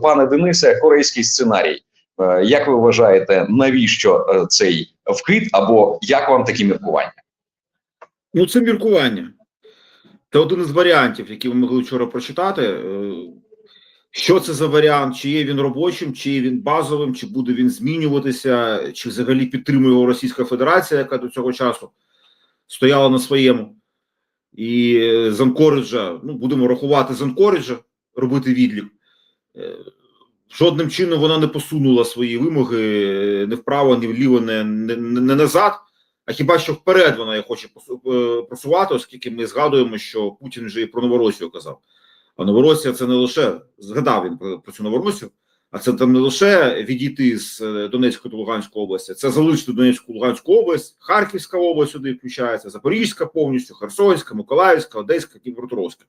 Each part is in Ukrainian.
Пане Денисе, корейський сценарій. Е, Як ви вважаєте, навіщо е, цей вкид, або як вам такі міркування? Ну, це міркування. Це один із варіантів, які ми могли вчора прочитати. Е, Що це за варіант? Чи є він робочим, чи є він базовим, чи буде він змінюватися, чи взагалі підтримує його Російська Федерація, яка до цього часу стояла на своєму. І е, з Анкориджа, ну будемо рахувати з Анкориджа, робити відлік. Е, Жодним чином вона не посунула свої вимоги не вправо, ні вліво, не, не, не назад. А хіба що вперед вона їх хоче е, просувати, оскільки ми згадуємо, що Путін вже і про Новоросію казав. А Новоросія це не лише згадав він про, цю Новоросію, а це там не лише відійти з е, Донецької та Луганської області, це залишити Донецьку Луганську область, Харківська область сюди включається, Запорізька повністю, Херсонська, Миколаївська, Одеська, Дніпропетровська.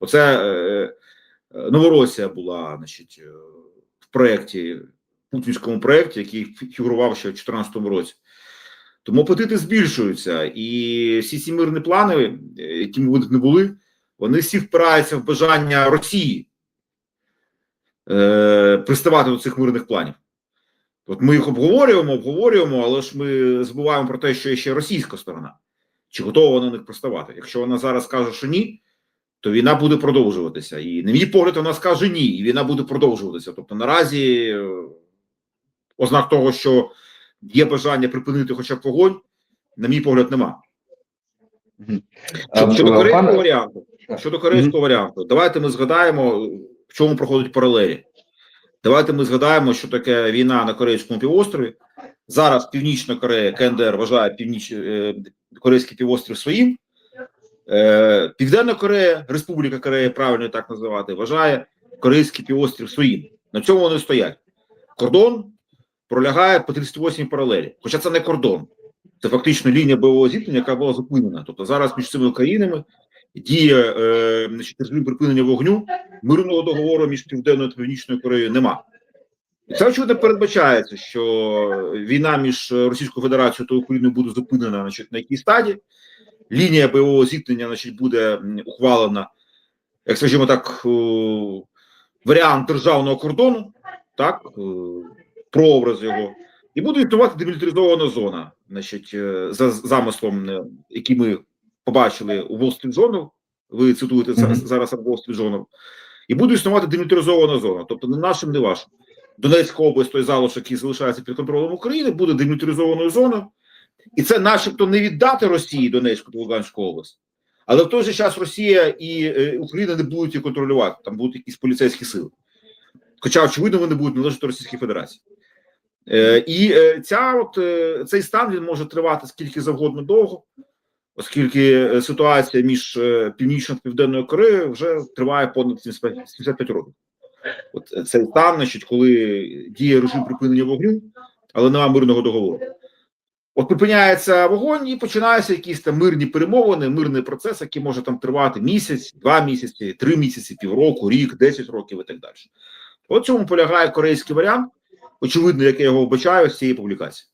Оце Новоросія була, значить, е, в проєкті, путінському проєкті, який фігурував ще в 2014 році. Тому апетити збільшуються, і всі ці мирні плани, е, які ми не були, вони всі впираються в бажання Росії е, приставати до цих мирних планів. От ми їх обговорюємо, обговорюємо, але ж ми забуваємо про те, що є ще російська сторона. Чи готова вона на них приставати? Якщо вона зараз каже, що ні, то війна буде продовжуватися. І, на мій погляд, вона скаже ні, і війна буде продовжуватися. Тобто, наразі е, ознак того, що є бажання припинити хоча б вогонь, на мій погляд, нема. Щодо, щодо Е, корейського варіанту, щодо корейського варіанту, давайте ми згадаємо, в чому проходять паралелі. Давайте ми згадаємо, що таке війна на Корейському півострові. Зараз Північна Корея, КНДР вважає Північ... е, Корейський півострів своїм. Е, Південна Корея, Республіка Корея, правильно так називати, вважає Корейський півострів своїм. На цьому вони стоять. Кордон пролягає по 38 паралелі. Хоча це не кордон, це фактично лінія бойового зіткнення, яка була зупинена. Тобто зараз між цими країнами діє е, режим припинення вогню, мирного договору між Південною та Північною Кореєю нема. Це очевидно передбачається, що війна між Російською Федерацією та Україною буде зупинена значить, на якій стадії. Лінія бойового зіткнення значить, буде ухвалена, як скажімо так, е, варіант державного кордону, так, е, прообраз його, і буде існувати демілітаризована зона, значить, е, за замислом, який ми побачили у Street ви цитуєте за- Мгм. зараз Street і буде існувати демілітаризована зона, тобто не нашим, не вашим. Донецька область, той залишок, який залишається під контролем України, буде демілітаризованою зоною, і це, начебто, не віддати Росії Донецьку та Луганську область, але в той же час Росія і е, Україна не будуть її контролювати, там будуть якісь поліцейські сили. Хоча, очевидно, вони будуть належати Російській Федерації. Е, і е, ця от, е, цей стан він може тривати скільки завгодно довго, оскільки ситуація між Північною та Південною Кореєю вже триває понад 75 75 років. От цей стан, значить, коли діє режим припинення вогню, але немає мирного договору. От припиняється вогонь і починаються якісь там мирні перемовини, мирний процес, який може там тривати місяць, два місяці, три місяці, півроку, рік, 10 років і так далі. От цьому полягає корейський варіант. Очевидно, як я його вбачаю з цієї публікації.